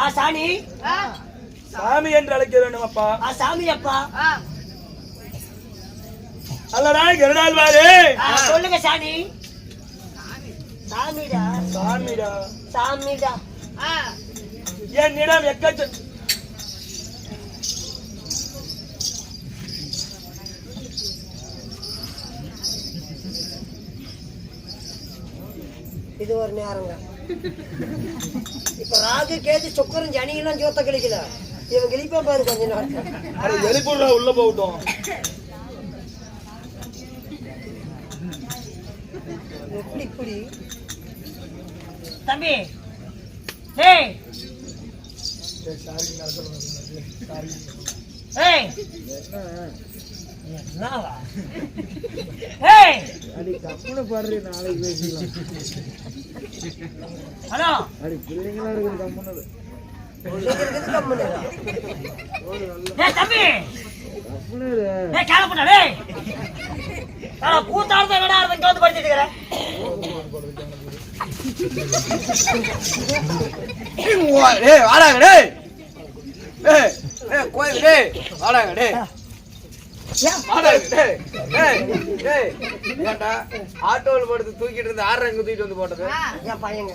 ஆ சாணி சாமி என்று அழைக்க வேண்டும் அப்பா ஆ சாமி அப்பா. அல்லடா கருடாழ்வாரே சொல்லுங்க சாணி சாமிடா. சாமிடா. சாமிடா. என்னிடம் எக்கச்ச இது ஒரு நேரங்க. இப்ப ராகு கேது சுக்கரன் ஜனியெல்லாம் ஜோத்த கிளிக்கல இவன் கிளிப்பா பாரு கொஞ்ச நாள். அட எலிப்புறா உள்ள போகட்டும். எப்படி இப்படி? தம்பி ஏய். இருக்குது கம்முன்னு இருக்குது கம்முனு ஏய். கூத்தாடுறத விட இங்க வந்து படிச்சிட்டு இருக்கிறேன் வாடாங்க டேய் கோயில் டேய் வாடாங்க டேய் ஆட்டோவில் படுத்து தூக்கிட்டு இருந்த ஆறு அங்க தூக்கிட்டு வந்து போட்டது. என் பையங்க?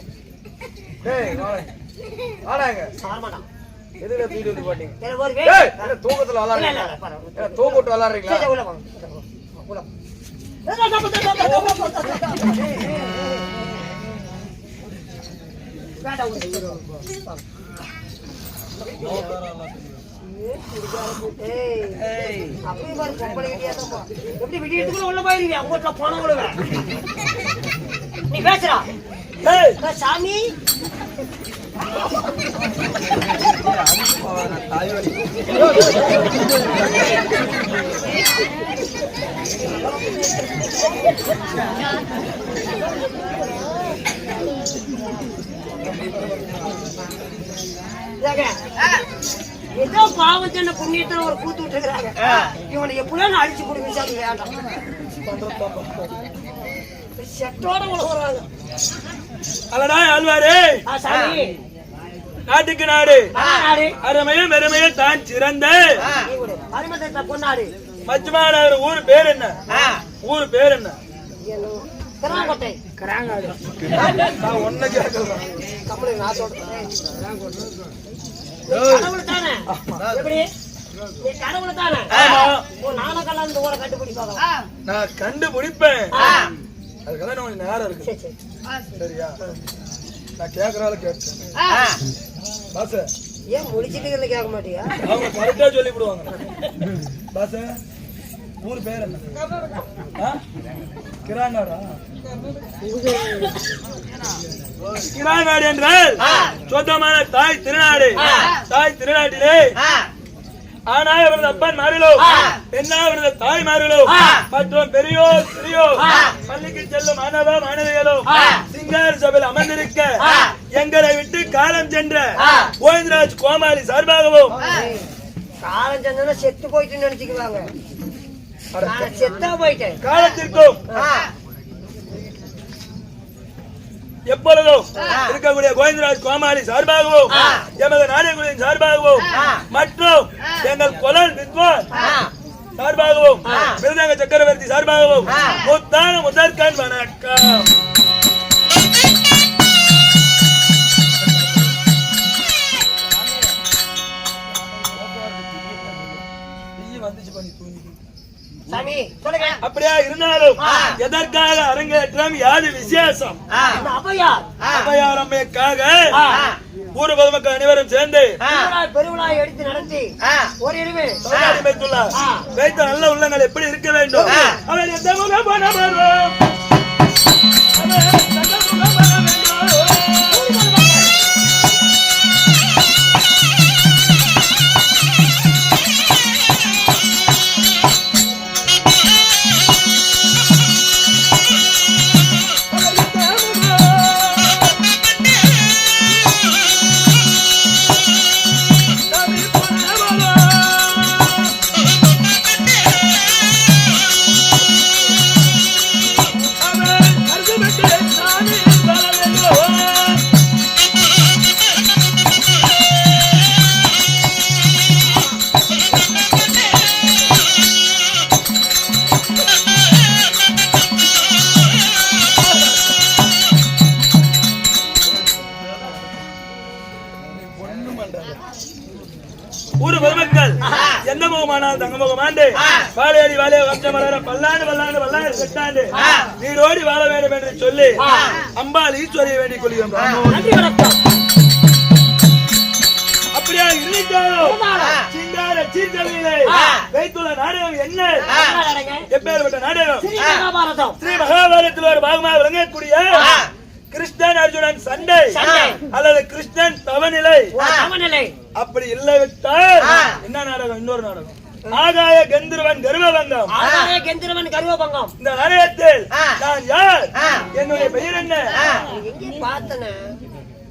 டேய் வாடாங்க. எதுல தூக்கிட்டு வந்து போட்டீங்க? தூக்கத்துல. ஏன் தூக்கிட்டு விளாடுறீங்களா. வேண்டாம், எப்படி விடியறதுக்குள்ள உள்ள போயிருவியா? உங்க போன விடுவேன். நீ பேசுறா சாமி ஏதோ சின்ன புண்ணியத்துல ஒரு கூத்து விட்டுருக்காங்க இவனை எப்படியோ நான் அடிச்சு கொடுங்க சாமி வேண்டாம். செட்டோட உழவுறாங்க. அல்லடா ஆழ்வாரே. நாட்டுக்கு நாடு. அருமையும் பெருமையும் தான் சிறந்த. மச்சுமான ஊர் பேர் என்ன? ஊர் பேர் என்ன? கிராங்கோட்டை நான் ஒன்ன கேட்கலாம் நான் சொல்றேன். கடவுள் தானே எப்படி? நீ கடவுள் தானே ஊரை கண்டுபிடி பார்க்கலாம் நான் கண்டுபிடிப்பேன். அதுக்கெல்லாம் நான் நேரம் இருக்கு. சரி சரி. சரியா? நான் கேட்கறால கேட்டேன் பாச. ஏன் முடிச்சிட்டு கேட்க மாட்டியா? அவங்க கரெக்டா சொல்லி விடுவாங்க பாச. ஊர் பேர் என்ன? ஆ? கிராநாடா என்றால் சொந்தமான தாய் திருநாடு. தாய் திருநாட்டிலே ஆனா அவரது அப்பன் மாறிலோ பெண்ணா அவரது தாய் மாறிலோ மற்றும் பெரியோர் சிறியோர் பள்ளிக்கு செல்லும் மாணவ மாணவிகளோ சிங்கார சபையில் அமர்ந்திருக்க எங்களை விட்டு காலம் சென்ற கோவிந்தராஜ் கோமாளி சார்பாகவும் காலம் சென்னா செத்து போயிட்டுன்னு நினைச்சுக்குவாங்க. நான் செத்தா போயிட்டேன். காலத்திற்கும். ஆ, எப்பொழுதும் இருக்கக்கூடிய கோவிந்தராஜ் கோமாளி சார்பாகவும் எமது நாடகங்களின் சார்பாகவும் மற்றும் எங்கள் கொலன் வித்வான் சார்பாகவும் மிருதங்க சக்கரவர்த்தி சார்பாகவும் முத்தான முதற்கண் வணக்கம். அப்படியா இருந்தாலும் எதற்காக அரங்கேற்றம்? யாது விசேஷம்? அபயாரம்மைக்காக ஊர் பொதுமக்கள் அனைவரும் சேர்ந்து பெருவிழா பெருவிழா எடுத்து நடத்தி ஒரு இரவு வைத்துள்ளார் வைத்த நல்ல உள்ளங்கள் எப்படி இருக்க வேண்டும்? அவர் எந்த முகம் சொல்லி அம்பாள் ஈஸ்வரியை வேண்டிக் வணக்கம். அப்படியா இருந்தாலும் சிங்கார சீர்கவியிலே வைத்துள்ள நாடகம் என்ன? எப்பேற்பட்ட நாடகம்? ஸ்ரீ மகாபாரதத்தில் ஒரு பாகமாக விளங்கக்கூடிய கிருஷ்ணன் அர்ஜுனன் சண்டை. அல்லது கிருஷ்ணன் தவநிலை. அப்படி இல்லவிட்டால் என்ன நாடகம்? இன்னொரு நாடகம். ஆகாய கந்தர்வன் கர்வபங்கம் ஆகாய கெந்திரவன் கருவபங்கம் இந்த நாடகத்தில் நான் யார்? என்னுடைய பெயர் என்ன? எங்கே பார்த்தனே?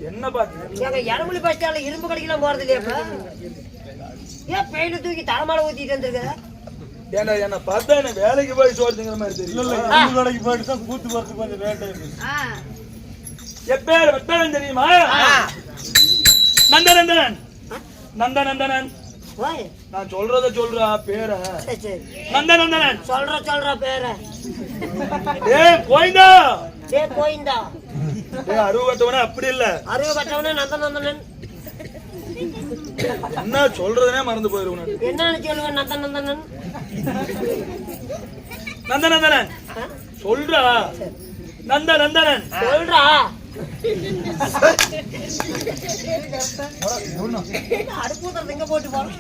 என்ன பாத்து எங்க இடமொழி பஸ் ஸ்டாண்ட்ல இரும்பு கடைக்கெல்லாம் போறது இல்லையா ஏன் பெயிண்ட் தூக்கி தலைமால ஊத்திட்டு வந்திருக்க? ஏன்னா என்ன பார்த்தா வேலைக்கு போய் சோறுங்கிற மாதிரி தெரியும் கடைக்கு போயிட்டு தான் கூத்து வரதுக்கு கொஞ்சம் லேட் ஆயிடுச்சு. எப்பேர் தெரியுமா? நந்தநந்தனன் நந்தநந்தனன். நான் சொல்றத சொல்றா பேர. சரி நந்தநந்தனன் சொல்ற சொல்ற பேர. ஏய் போய்தா டே போயிந்தா ஏய் அருவட்டவனே அப்படி இல்ல. அருவ கட்டவனே நந்தநந்தனன் என்ன சொல்றதுனே மறந்து போயிருவேன் நான். என்னன்னு சொல்லுவேன் நந்தநந்தனன் நந்தநந்தனன் ஆ? சொல்றா. நந்த நந்தனன். சொல்றா. அடுப்பு போட்டு போறோம்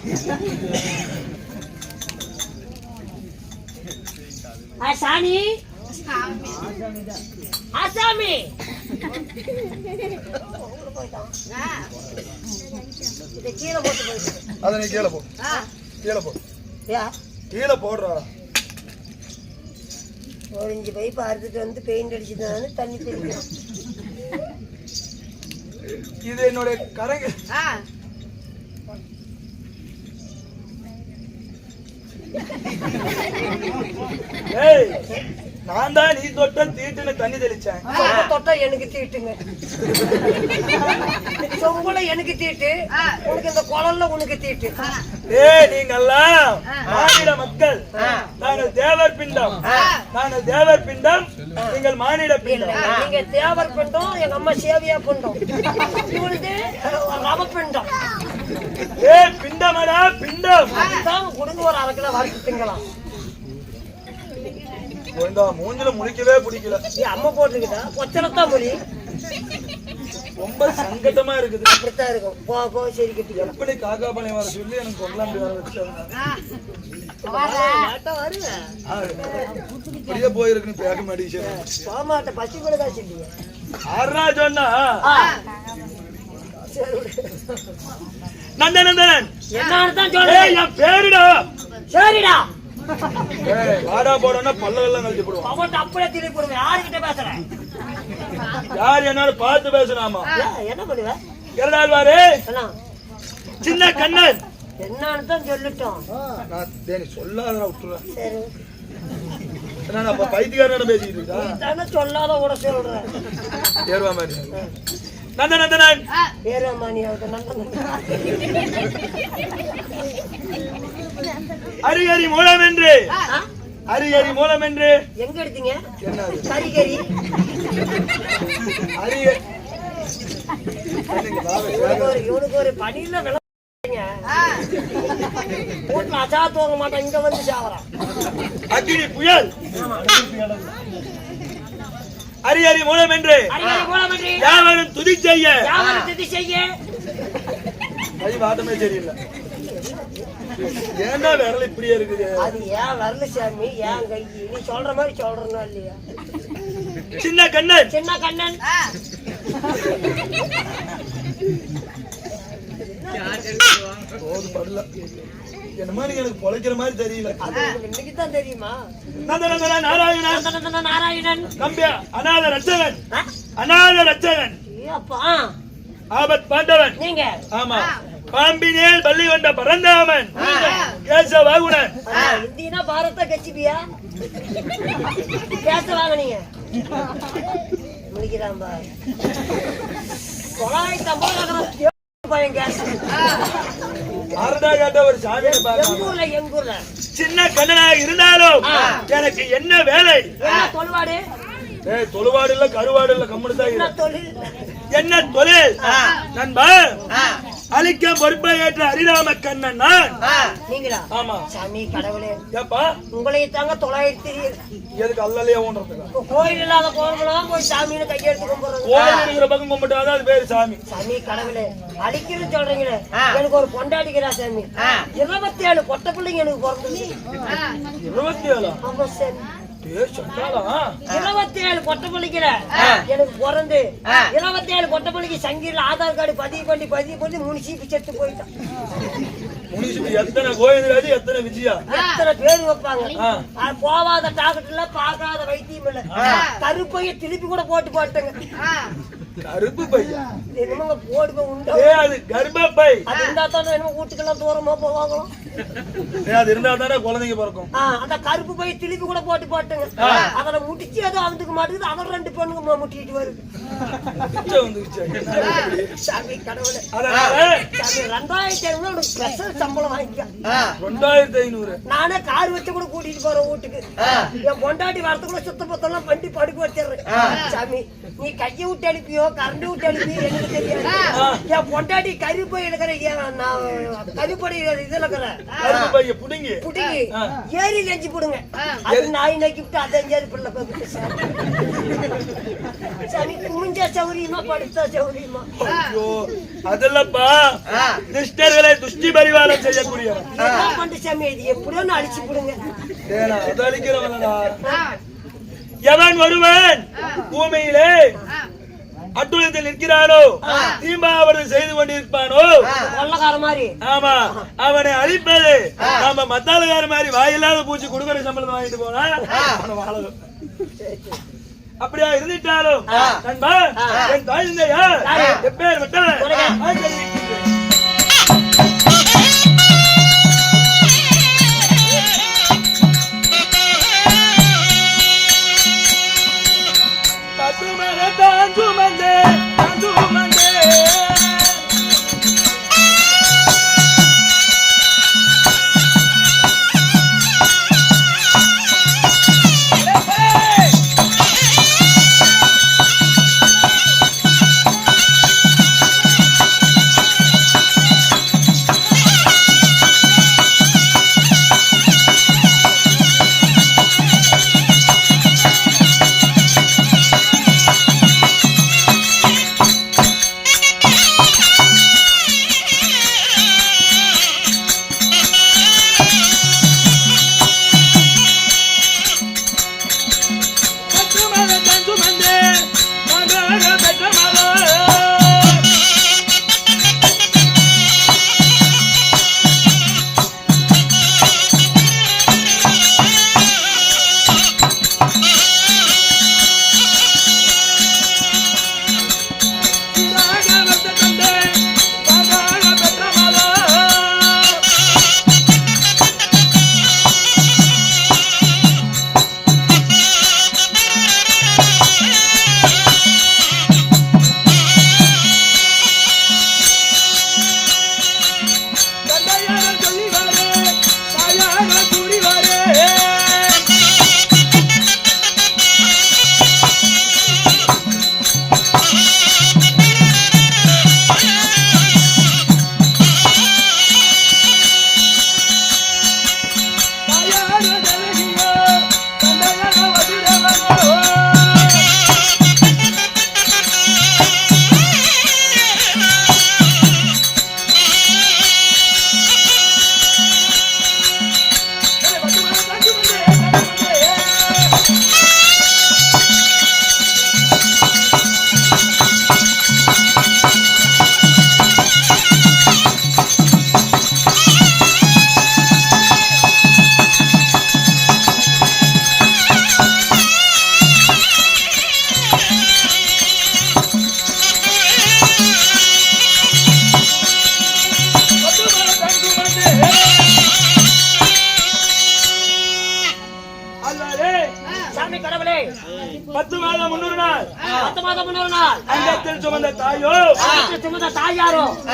ஆ, சாமி. ஆசாமி கீழே போட்டு அத நீ கீழே போ. கீழே போ. கீழே போடுறா. ஒரு இஞ்சி பைப்பு அறுத்துட்டு வந்து பெயிண்ட் அடிச்சுட்டு தண்ணி தெளிக்கணும் இது என்னுடைய கரங்க. ஏய். நான் தான் நீ தொட்ட தீட்டுன்னு தண்ணி தெளிச்சேன். தொட்டா எனக்கு தீட்டுங்க. சொம்புல எனக்கு தீட்டு உனக்கு இந்த குழல்ல உனக்கு தீட்டு. ஏய் நீங்கெல்லாம் மாநில மக்கள். நாங்கள் தேவர் பிண்டம். நாங்கள் தேவர் பிண்டம் நீங்கள் மானிட பிண்டம். நீங்க தேவர் பிண்டம் எங்க அம்மா சேவியா பிண்டம். இவனுக்கு ரவ பிண்டம் ஏய் பிண்டமடா பிண்டம். கொடுங்க ஒரு அரை கிலோ வறுத்து இந்த மூஞ்சில முழிக்கவே பிடிக்கல. நீ அம்மா போட்டுக்கிட்டா? கொச்சலத்தான் மொழி. ரொம்ப சங்கடமா இருக்குது. அப்படித்தான் இருக்கும். போ போ சரி கட்டிக்கலாம் எப்படி காக்கா பாளையம் வர சொல்லி எனக்கு கொல்லாம்பி வர வருவேன் இப்படியே போயிருக்குன்னு பேக்க மாட்டேங்க போமாட்ட பசி கூட தான் சொல்லிங்க ஆறா சொன்னா சரி விடு. நந்தநந்தனன் என்னன்னு தான் ஏய் சொல்றேன். என் பேருடா. சரிடா. வாடா போடனா பல்லவெல்லாம் கழிச்சு போடுவான். அவன்கிட்ட அப்படியே திருப்பி போடுவேன் யாருக்கிட்ட பேசுறேன் யார் என்னாலும் பார்த்து பேசலாமா? ஏன், என்ன பண்ணுவேன் இரண்டாள்வாரு என்ன? சின்ன கண்ணன். என்னன்னு தான் சொல்லிட்டோம். நான் தேனி சொல்லாத விட்டுறேன் சரி. நான் அப்ப பைத்தியக்காரனோட பேசிக்கிட்டு இருக்கா? தானே சொல்லாத கூட சொல்றேன் ஏறுவா மாதிரி. நந்தநந்தனன் அரிகரி மூலம் என்று? அரிகரி மூலம் என்று எங்க எடுத்தீங்க? அரிய. இவனுக்கு ஒரு பணியில வீட்டுல அசா தூங்க மாட்டான் இங்க வந்து சாவறான். அக்னி புயல். அரியரி மூலம் என்று யாவரும் துதி செய்ய. திதி செய்ய. கை வாட்டமே சரியில்லை. ஏன்டா விரல் இப்படியே இருக்குது? அது ஏன் வரல சாமி? ஏன் கை? நீ சொல்ற மாதிரி சொல்றனா இல்லையா? சின்ன கண்ணன். சின்ன கண்ணன். போது படல நீங்க எனக்கு பொழைக்கிற மாதிரி தெரியல. அது உங்களுக்கு இன்னைக்கு தான் தெரியுமா? நந்தநந்தன நாராயணன். நாராயணன். கம்பியா அநாத ரட்சகன்? அநாத ரட்சகன். ஆபத் பாண்டவன். நீங்க? ஆமா. பாம்பினேல் பள்ளி கொண்ட பரந்தாமன். கேசவாகுணன். ஆ, இந்தினா பாரத கட்சிபியா பேச வாங்க நீங்க முடிக்கிறான் பாரு. தொள்ளாயிரத்தி ஐம்பது பையன் கேஸ் ஒரு எங்கூர்ல சின்ன கண்ணனாக இருந்தாலும் எனக்கு என்ன வேலை? ஏய் தொழுவாடு? இல்ல கருவாடு இல்ல கம்முனு தான் என்ன தொழில்? நண்பா அழிக்க பொறுப்பை ஏற்ற அரிராம கண்ணன் நான். நீங்களா? ஆமா. சாமி கடவுளே. ஏப்பா? உங்களை தாங்க தொள்ளாயிரத்தி எதுக்கு அல்லலையே ஊன்றதுக்கு கோயில் இல்லாத கோயிலாம் போய் சாமின்னு கையெடுத்து கும்பிடுறது. கோயில் பக்கம் கும்பிட்டாதான் அது பேரு சாமி. சாமி கடவுளே. அடிக்கிறது சொல்றீங்களே. எனக்கு ஒரு பொண்டாடிக்கிறா சாமி. இருபத்தி ஏழு பொட்ட பிள்ளைங்க எனக்கு பிறந்தது இருபத்தி ஏழா ஆமா சொன்னாலா இருபத்தி ஏழு பொட்ட பிள்ளைங்கிற எனக்கு பிறந்து இருபத்தி ஏழு பொட்ட பிள்ளைக்கு சங்கீர்ல ஆதார் கார்டு பதிவு பண்ணி பதிவு பண்ணி மூணு சீப்பு செத்து போயிட்டான். எத்தனை கோயில் எத்தனை விஜயா? எத்தனை பேர் வைப்பாங்க? போவாத டாக்டர் இல்ல பார்க்காத வைத்தியம் இல்ல. கருப்பைய திருப்பி கூட போட்டு போட்டுங்க. கருப்பு பையா என்னமோங்க போடுங்க உண்டு? ஏ அது கர்ப்பப்பை. அது இருந்தா தானே என்னமோ வீட்டுக்கெல்லாம் தூரமா போவாங்களாம்? ஏ அது இருந்தா தானே குழந்தைங்க பிறக்கும். அந்த கருப்பு போய் திருப்பி கூட போட்டு போட்டுங்க. அதுல முட்டிச்சு ஏதோ அவனுக்கு மாட்டுக்குது அவன் ரெண்டு பெண்ணுங்க முட்டிட்டு வருது. ரெண்டாயிரத்தி ஐநூறு உனக்கு ஸ்பெஷல் சம்பளம் வாங்கிக்க. ரெண்டாயிரத்தி ஐநூறு. நானே கார் வச்சு கூட கூட்டிட்டு போறேன் வீட்டுக்கு. என் பொண்டாட்டி வரத்துக்குள்ள சுத்த பத்தெல்லாம் பண்ணி படுக்க வச்சிடுறேன். சாமி நீ கையை விட்டு அனுப்பியோ? கரண்ட் விட்டு அனுப்பியோ எனக்கு தெரியாது. என் பொண்டாட்டி கருப்பை இருக்கிற என் நான் கருப்படி இதுல இருக்கிற கருப்பு பைய புடுங்கி. புடிங்கி ஏறி நெஞ்சு போடுங்க. அது நாய் நக்கி விட்டு அதை எங்கேயாவது பிள்ளை பார்த்துட்டு சாமி. சாமி குமிஞ்சா சௌரியமா படுத்தா சௌரியமா. ஐயோ அதெல்லப்பா. துஷ்டர்களை துஷ்டி பரிவாரம் செய்யக்கூடியவன். என்ன பண்ணு சாமி இது எப்படியோ ஒண்ணு அடிச்சு போடுங்க. ஏனா அது அழிக்கிறவனடா எவன் ஒருவன்? பூமியிலே அட்டுழியத்தில் நிற்கிறானோ? தீம்பாவரம் செய்து கொண்டிருப்பானோ? கொள்ளக்கார மாதிரி. ஆமா. அவனை அழிப்பது நாம மத்தாளக்கார மாதிரி வாயில்லாத பூச்சி கொடுக்கற சம்பளம் வாங்கிட்டு போனா? அப்படியா இருந்துட்டாலும் நண்பா என் தாய் எப்பேர் விட்டவன் தான் சுமந்தே தான் சுமந்தே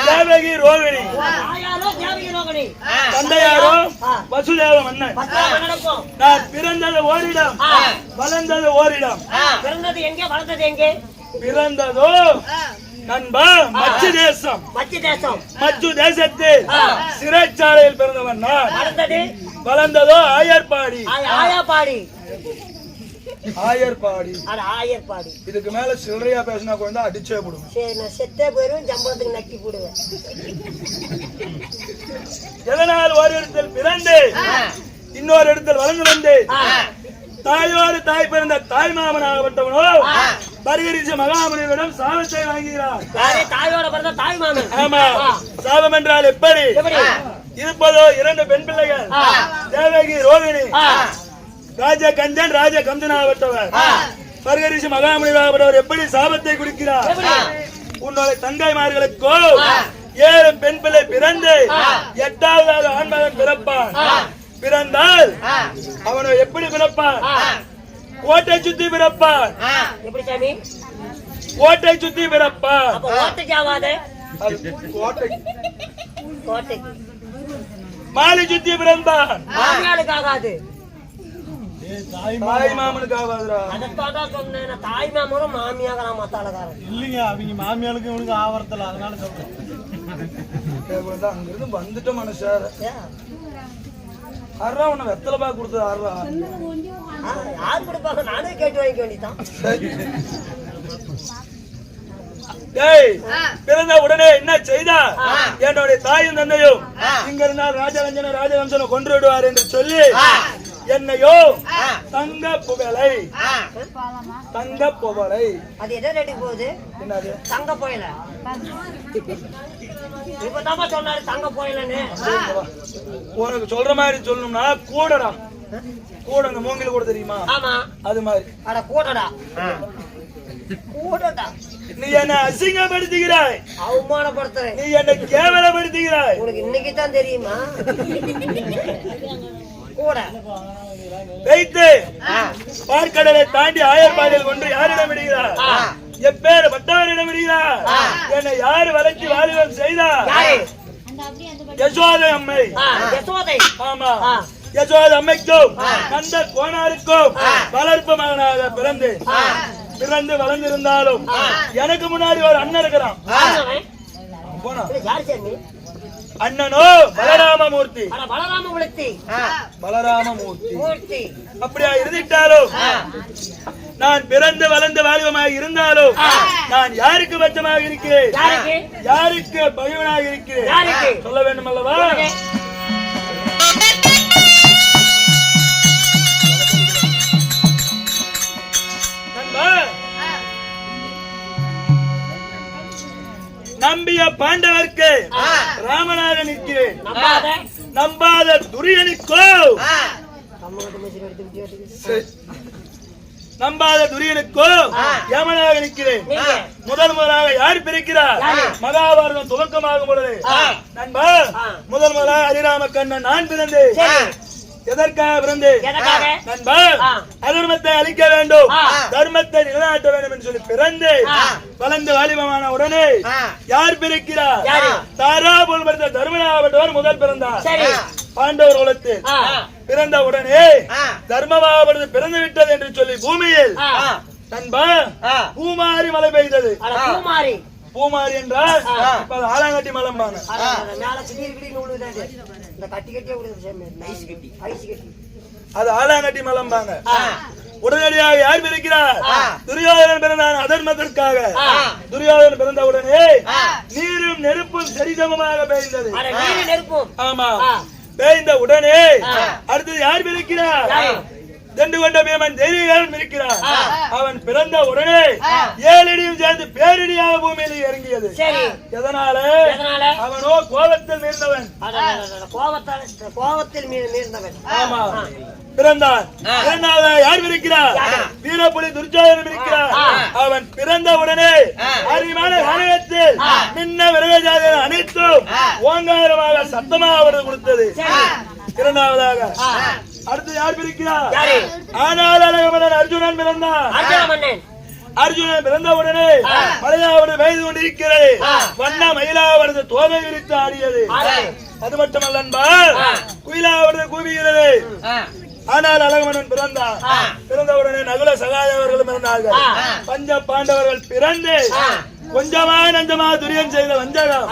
தேவகி ரோகிணி. தந்தையாரோ? வசுதேவ மன்னன். நான் பிறந்தது ஓரிடம். வளர்ந்தது ஓரிடம். பிறந்தது எங்கே? வளர்ந்தது எங்கே? பிறந்ததோ? நண்பா மச்சு தேசம். மத்திய தேசம். மச்சு தேசத்தில் சிறைச்சாலையில் பிறந்தவன் நான். வளர்ந்ததோ? ஆயர்பாடி. ஆ- ஆயாப்பாடி ஆயர்பாடி. ஆயர்பாடி. இதுக்கு மேல சில்லறையா பேசினா குழந்தை அடிச்சே போடுவேன். சரி நான் செத்தே போயிடுவேன் ஜம்பளத்துக்கு நக்கி போடுவேன். எதனால் ஒரு இடத்தில் பிறந்து இன்னொரு இடத்தில் வளர்ந்து வந்து தாயோடு தாய் பிறந்த தாய் மாமனாகப்பட்டவனோ பரிகரிச்ச மகாமுனிவரிடம் சாபத்தை வாங்குகிறார். தாயோட பிறந்த தாய் மாமன்? ஆமா. சாபம் என்றால் எப்படி? இருப்பதோ இரண்டு பெண் பிள்ளைகள். தேவகி ரோகிணி. ராஜ கஞ்சன் ராஜ கஞ்சனாகப்பட்டவர் பரிகரிசி மகாமுனிவராகப்பட்டவர் எப்படி சாபத்தை குடிக்கிறார்? உன்னோட தங்கைமார்களுக்கோ ஏழு பெண் பிள்ளை பிறந்து எட்டாவதாக ஆண்மகன் பிறப்பான். பிறந்தால் அவனை எப்படி பிறப்பான்? கோட்டை சுத்தி பிறப்பான். எப்படி சாமி? கோட்டை சுத்தி பிறப்பான். மாலை சுத்தி பிறந்தான். ஆகாது. தாய் மாமனுக்கு ஆகாதுடா அதைத்தான் தான் சொன்னேன். நான் தாய் மாமனும் மாமியாகலாம் மத்தாளக்காரன் இல்லைங்க அவங்க மாமியாளுக்கு இவனுக்கு ஆவரத்தில் அதனால சொல்றேன். அங்கிருந்து வந்துட்ட மனுஷார்? ஆறா உன்னை வெத்தலை பாக்கு கொடுத்தது யார் கொடுப்பாங்க? நானே கேட்டு வாங்கிக்க வேண்டியதான் டேய் பிறந்த உடனே என்ன செய்தா? என்னுடைய தாயும் தந்தையும் இங்க இருந்தால் ராஜரஞ்சன ராஜவம்சனை கொன்று விடுவார் என்று சொல்லி என்னையோ தங்க புகழை தங்க புகழை அது எதை ரெடி போகுது? என்னது? தங்க போயில இப்பதாம்மா சொன்னாரு தங்க போயிலன்னு உனக்கு சொல்ற மாதிரி சொல்லணும்னா கூடடா. கூட அந்த மூங்கில் கூட தெரியுமா? ஆமா. அது மாதிரி. அட கூடடா. கூடடா. நீ என்ன அசிங்கப்படுத்துகிறாய். அவமானப்படுத்துறேன். நீ என்னை கேவலப்படுத்துகிறாய். உனக்கு இன்னைக்கு தான் தெரியுமா? வைத்து பார்க்கடலை தாண்டி ஆயர்பாடியில் கொண்டு யாரிடம் விடுகிறார்? எப்பேறு பட்டவரிடம் விடுகிறார். என்னை யாரு வளர்ச்சி வாலிபம் செய்தார்? யசோதை அம்மை. யசோதை. ஆமா. யசோதை அம்மைக்கும் நந்த கோனாருக்கும் வளர்ப்பு மகனாக பிறந்து பிறந்து வளர்ந்திருந்தாலும் எனக்கு முன்னாடி ஒரு அண்ணன் இருக்கிறான்? போனா. அண்ணனோ பலராமமூர்த்தி. பலராமமூர்த்தி. மூர்த்தி. அப்படியா இருந்துட்டாலும் நான் பிறந்து வளர்ந்து வாலிபமாக இருந்தாலும் நான் யாருக்கு பட்சமாக இருக்கிறேன்? யாருக்கு? யாருக்கு பகைவனாக இருக்கிறேன்? யாருக்கு? சொல்ல வேண்டும் அல்லவா நம்பிய பாண்டவர்க்கு ராமனாக நிற்கிறேன். நம்பாத. துரியனுக்கோ. நம்பாத துரியனுக்கோ யமனாக நிற்கிறேன். முதல் முதலாக யார் பிரிக்கிறார்? மகாபாரதம் துவக்கமாகும் பொழுது. நண்பா. முதல் முதலாக ஹரிராம கண்ணன் நான் பிறந்தேன். எதற்காக பிறந்தேன் நண்பா. அதர்மத்தை அழிக்க வேண்டும். தர்மத்தை நிலைநாட்ட வேண்டும் என்று சொல்லி பிறந்து வளர்ந்து வாலிபமான உடனே யார் பிறக்கிறார்? யாரு? தாரா போல் பிறந்த முதல் பிறந்தார். பாண்டவர் குலத்தில். பிறந்த உடனே தர்மமாகப்பட்டது பிறந்து விட்டது என்று சொல்லி பூமியில். நண்பா பூமாரி மழை பெய்தது. பூமாரி. பூமாரி என்றால். இப்ப அது ஆலாங்கட்டி மலம்பாங்க அட, அட, மேல திடீர் திடீர்னு விழுகுது இந்த கட்டி கட்டியே விழுகுது சாமி. ஐஸ் கட்டி. ஐஸ் கட்டி. அது ஆலாங்கட்டி மலம்பாங்க உடனடியாக யார் பிறக்கிறார்? துரியோதனன் பிறந்தான் அதர்மத்திற்காக. துரியோதனன் பிறந்த உடனே நீரும் நெருப்பும் சரிசமமாக பெய்ந்தது. ஆமா. பெய்ந்த உடனே அடுத்தது யார் பிறக்கிறார்? தெண்டு கொண்ட பீமன் தைரியகாரன் இருக்கிறார் அவன் பிறந்த உடனே ஏழடியும் சேர்ந்து பேரிடியாக பூமியில் இறங்கியது. எதனால? அவனோ கோபத்தில் அட, கோபத்தால் மீர்ந்தவன் ஆமா. பிறந்தான் யார் இருக்கிறார் வீரப்புலி துர்ஜோதனன் இருக்கிறார் அவன் பிறந்த உடனே அறிவான காலத்தில் மின்ன விரகஜாத அனைத்தும் ஓங்காரமாக சத்தமாக அவரது கொடுத்தது. இரண்டாவதாக அடுத்து யார் பிரிக்கிறார்? ஆனால் அழகமனன் அர்ஜுனன் பிறந்தான். அர்ஜுனன் பிறந்த உடனே மலையாவது பெய்து கொண்டிருக்கிறது. வண்ண மயிலாவது தோகை விரித்து ஆடியது. அது மட்டுமல்லன்பா குயிலாவது கூவுகிறது. ஆனால் அழகமன்னன் பிறந்தான். பிறந்த உடனே நகுல சகாய அவர்களும் பிறந்தார்கள். பஞ்ச பாண்டவர்கள் பிறந்து கொஞ்சமா நஞ்சமா துரியன் செய்த வஞ்சகம்.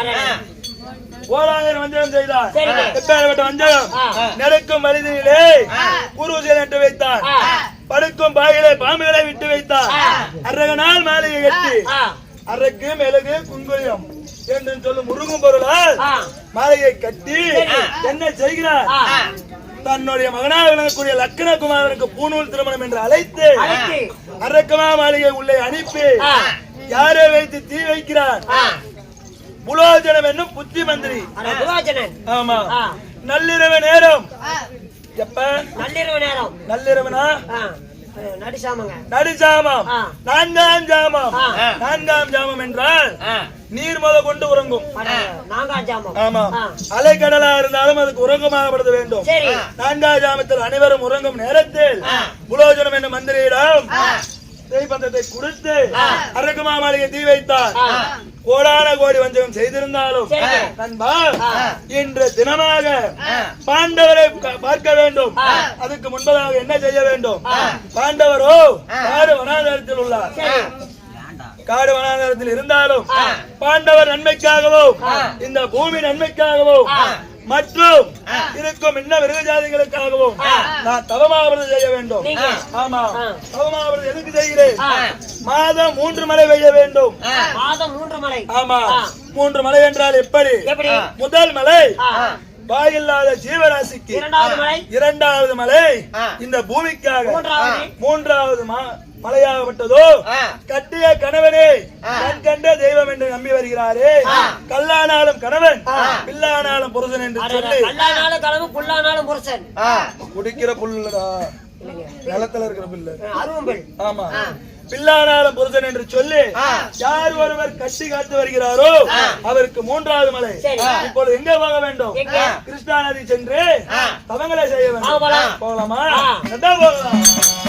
ஓராயிரம் வஞ்சகம் செய்தார். எப்பேற்பட்ட வஞ்சகம் ஆ. நெருக்கும் மனிதனிலே குருசை நட்டு வைத்தார். படுக்கும் பாயிலே பாம்புகளை விட்டு வைத்தார் அரக நாள் மாளிகை கட்டி அரக்கு மிளகு குங்குளியம் என்று சொல்லும் முருகும் பொருளால். மாளிகை கட்டி என்ன செய்கிறார். தன்னுடைய மகனாக விளங்கக்கூடிய லக்னகுமாரனுக்கு பூணூல் திருமணம் என்று அழைத்து. அரக்கமா மாளிகை உள்ளே அனுப்பி. யாரை வைத்து தீ வைக்கிறார். புலோஜனம் என்னும் புத்தி மந்திரி. ஆமா. நள்ளிரவு நேரம். எப்ப? நள்ளிரவு நேரம். நள்ளிரவுனா? ஆ. நான்காம் ஜாமம். நான்காம் ஜாமம் என்றால் நீர் முத கொண்டு உறங்கும். ஆமா. அலைக்கடலா இருந்தாலும் அதுக்கு உறங்கமாகப்படுத்த வேண்டும். சரி. நான்காம் ஜாமத்தில் அனைவரும் உறங்கும் நேரத்தில் புலோஜனம் என்ற மந்திரியிடம் தெய்பந்தத்தை கொடுத்து அரக்குமா மாளிகை தீ வைத்தார். கோடான கோடி வஞ்சகம் செய்திருந்தாலும். நண்பா இன்று தினமாக பாண்டவரை பார்க்க வேண்டும். அதுக்கு முன்பதாக என்ன செய்ய வேண்டும்? பாண்டவரோ காடு வனாந்தரத்தில் உள்ளார். காடு வனாந்தரத்தில் இருந்தாலும் பாண்டவர் நன்மைக்காகவும் இந்த பூமி நன்மைக்காகவும் மற்றும் இருக்கும் இன்ன மிருக ஜாதிகளுக்காகவும் நான் தவமாவது செய்ய வேண்டும்? ஆமா. ஆ. தவமாவது எதுக்கு செய்கிறேன். மாதம் மூன்று மழை பெய்ய வேண்டும். மாதம் மூன்று மலை. ஆமா. மூன்று மலை என்றால் எப்படி? எப்படி? முதல் மலை. வாயில்லாத ஜீவராசிக்கு. இரண்டாவது மலை. இரண்டாவது மலை. இந்த பூமிக்காக. மூன்றாவது. மூன்றாவது ம- மலையாகப்பட்டதோ? கட்டிய கணவனே கண் கண்ட தெய்வம் என்று நம்பி வருகிறாரே. கல்லானாலும் கணவன் பில்லானாலும் புருஷன் என்று சொல்லி. கல்லானாலும் கலவு புல்லானாலும் புருஷன். குடிக்கிற புல்லுடா நிலத்துல இருக்கிற புல்லு அருவம்பல் ஆமா. பில்லானாலும் புருஷன் என்று சொல்லி யார் ஒருவர் கட்டி காத்து வருகிறாரோ அவருக்கு மூன்றாவது மலை. இப்பொழுது எங்க போக வேண்டும்? கிருஷ்ணா நதி சென்று தவங்களை செய்ய வேண்டும். போகலாமா? போகலாம்.